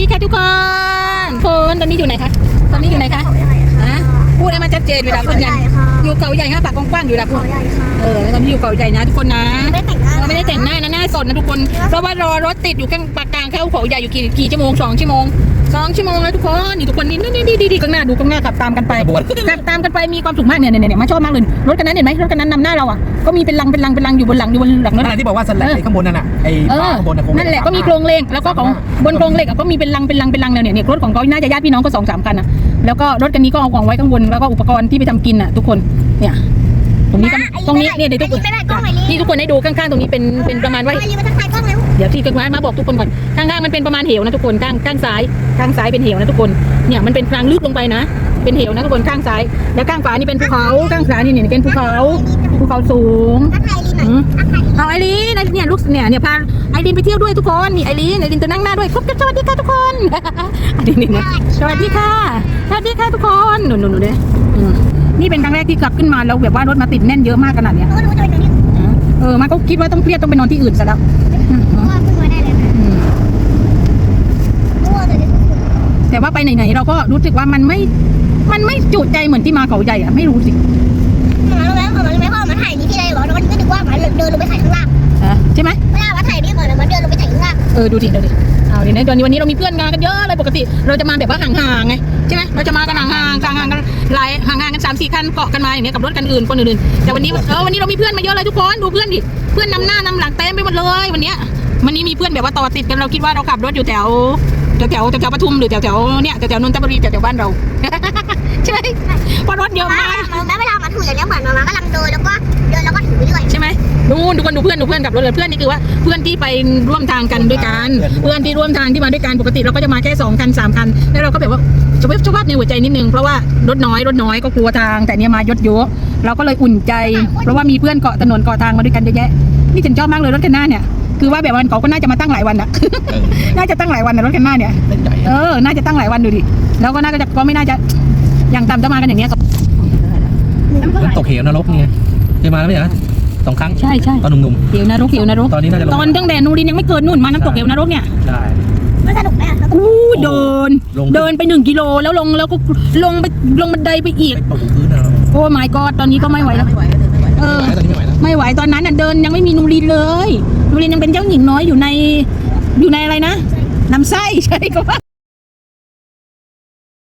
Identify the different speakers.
Speaker 1: ดีค่ะทุกคนคนตอนนี้อยู่ไหนคะ ตอนนี้อยู่ไหนคะฮะพูดให้มันชัดเจนอยู่ดักคนยังอยู่เขาใหญ่ห้าปากกว้างๆอยู่ดักคนเออแล้วตอนนี้อยู่เขาใหญ่นะทุกคนนะ
Speaker 2: ไม่แต่งหน้า
Speaker 1: เราไม่ได้แต่งหน้านะหน้าสดนะทุกคน เพราะว่ารอรถติดอยู่ข้างปากกลาง เข้าเขาใหญ่อยู่กี่กี่ชั่วโมงสองชั่วโมงสองชั่วโมงแล้วทุกคนนี่ทุกคนนี่นี่นี่นี่ข้างหน้าดูข้างหน้าขับตามกันไปขับตามกันไปมีความสุขมากเนี่ยเนี่ยเนี่ยมาชอบมากเลยรถคันนั้นเห็นไหมรถคันนั้นนำหน้าเราอะก็มีเป็นลังเป็นลังเป็นลังอยู่บนหลังอยู่บนหลังรถ
Speaker 3: ขณะที่บอกว่าสแลนไอ้ข้างบนนั่นน่ะไอ้
Speaker 1: เอ
Speaker 3: ฟ้า
Speaker 1: อ
Speaker 3: ข้างบนน่ะคง
Speaker 1: นั่นแหละก็มีโครงเหล็กแล้วก็ของบนโครงเหล็กอะก็มีเป็นลังเป็นลังเป็นลังเนี่ยเนี่ยรถของเขาน่าจะญาติพี่น้องก็สองสามคันอะแล้วก็รถคันนี้ก็เอาของไว้ข้างบนแล้วก็อุปกรณ์ที่ไปทำกินอะทุกคนเนี่ยตรงนี้ก็ตรงนี้เนี่ยเดี๋ยวทุกคน
Speaker 2: ไม่ได้กล้องไหนนี่
Speaker 1: ที่ทุกคนได้ดูข้างๆตรงนี้เป็นเป็นประมาณว่า
Speaker 2: ไม่รีบมาทักทายกล้องเร็ว
Speaker 1: เดี๋ยวที่กันไว้มาบอกทุกคนก่อนข้างๆมันเป็นประมาณเหวนะทุกคนข้างข้างซ้ายข้างซ้ายเป็นเหวนะทุกคนเนี่ยมันเป็นทางลึกลงไปนะ เป็นเหวนะทุกคนข้างซ้าย แล้วข้างขวานี่เป็นภูเขาข้างขวานี่เนี่ยเป็นภูเขาภูเขาสูง
Speaker 2: ทักทายรีหน่อยทักทาย
Speaker 1: เอาไอรีนเนี่ยลูกเนี่ยเนี่ยพาไอรีนไปเที่ยวด้วยทุกคนนี่ไอรีนไอรีนจะนั่งหน้าด้วยครบกันสวัสดีค่ะทุกคนไอรีนนี่นะสวัสดีค่ะสวัสดีค่ะทุกคนหนุนหนุนหนุนเลยอืมนี่เป็นครั้งแรกที่กลับขึ้นมาแล้วแบบว่ารถมาติดแน่นเยอะมากขนาดเนี้ย
Speaker 2: รู้รู้จะ เป็นตรงนี้
Speaker 1: เออมาก็คิดว่าต้องเครียดต้องไปนอนที่อื่นซะแล้วอืม
Speaker 2: เพราะว่าเพิ่งมาได้เลยนะ
Speaker 1: อืม
Speaker 2: รู้ว่าจะได้
Speaker 1: แต่ว่าไปไหนๆเราก็รู้สึกว่ามันไม่ มันไม่จุใจเหมือนที่มาเขาใหญ่อะไม่รู้สิ
Speaker 2: หมารู้ไหมหมารู้ไหมพ่อมันถ่ายนี่ที่ไรหรอแล้วมันก็นึกว่าหมาเดินลงไปถ่ายข้างล่าง
Speaker 1: อะใช่ไหม
Speaker 2: เวลามาถ่ายนี่ก่อนมันเดินลงไปถ่ายข้างล่าง
Speaker 1: เออดูดิดูดิเอาดินะตอนนี้วันนี้เรามีเพื่อนงานกันเยอะเลยปกติ เราจะมาแบบว่าห่างๆไงใช่ไหมเราจะมากันห่างๆห่างๆกันหลายห่างๆกันสามสี่คันเกาะกันมาอย่างเงี้ยกับรถกันอื่นคนอื่นๆแต่วันนี้เออวันนี้เรามีเพื่อนมาเยอะเลยทุกคนดูเพื่อนดิเพื่อนนำหน้านำหลังเต็มไปหมดเลยวันเนี้ยวันนี้มีเพื่อนแบบว่าต่อติดกันเราคิดว่าเราขับรถอยู่แถวแถวแถวแถวปทุมหรือแถวแถวเนี่ยแถวแถวนนทบุรีแถวแถวบ้านเรา ใช่ไหมเพราะรถเยอะมาก
Speaker 2: แล้วเวลามาถืออย่างนี้เหมือนมากำลังเดินแล้วก็เดินแล้วก็ถือไปเรื่อย
Speaker 1: ใช่ไหมดูดูคนดูเพื่อนดูเพื่อนกับรถเลยเพื่อนนี่คือว่าเพื่อนที่ไปร่วมทางกันด้วยกันเพื่อนที่ร่วมทางที่มาด้วยกันปกติเราก็จะมาแค่สองคันสามคันแล้วเราก็แบบว่าจะไปชอบในหัวใจนิดนึงเพราะว่ารถน้อยรถน้อยก็กลัวทาง แต่เนี่ยมายศเยอะเราก็เลยอุ่นใจ เพราะว่ามีเพื่อนเกาะถนนเกาะทางมาด้วยกันเยอะแยะนี่ฉันชอบมากเลยรถคันหน้าเนี่ยคือว่าแบบวันเขาก็น่าจะมาตั้งหลายวันอะน่าจะตั้งหลายวันนะรถคันหน้าเนี่ย
Speaker 3: เล่นใหญ่
Speaker 1: เออน่าจะตั้งหลายวันดูดิแล้วก็น่าจะก็ไม่น่าจะ อย่างต่ำจะมากันอย่างเงี้ยก็
Speaker 3: มันตกเหวนรกไงเคยมาแล้วไหมจ๊ะสองครั้ง
Speaker 1: ใช่ใช่
Speaker 3: ตอนหนุ่ม
Speaker 1: เหวนรกเหวนรก
Speaker 3: ๆตอนนี้น่าจะลง
Speaker 1: ตอนตั้งแต่นูรินยังไม่เกิดนู่นมาน้ำตกเหวนรกเนี่ย
Speaker 3: ใช่
Speaker 2: มันสนุกไหมอะ
Speaker 1: อู้เดิน
Speaker 3: ลง
Speaker 1: เดินไปหนึ่งกิโลแล้วลงแล้วก็ลงไปลงบันไดไปอีก
Speaker 3: ไปปะหูพื้นนะ
Speaker 1: โอ้ my god ตอนนี้ก็ไม่ไหวแล้วเออ
Speaker 3: ตอนนี้ไม่ไหวแล้ว
Speaker 1: ไม่ไหวตอนนั้นน่ะเดินยังไม่มีนูรินเลยนูรินยังเป็นเจ้าหญิงน้อยอยู่ในอยู่ในอะไรนะลำไส้ใช่ก็ว่า